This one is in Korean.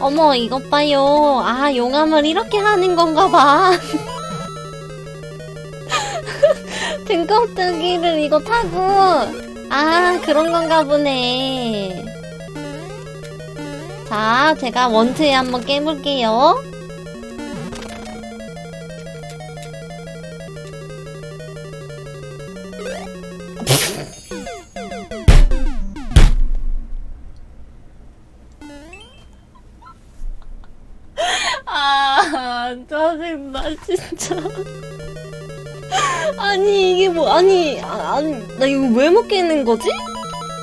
어머, 이것 봐요. 아, 용암을 이렇게 하는 건가 봐. 등껍뜨기를 이거 타고. 아, 그런 건가 보네. 자, 제가 원트에 한번 깨볼게요. 아, 짜증나, 진짜. 아니, 이게 뭐, 아니, 아, 아니, 나 이거 왜못 깨는 거지?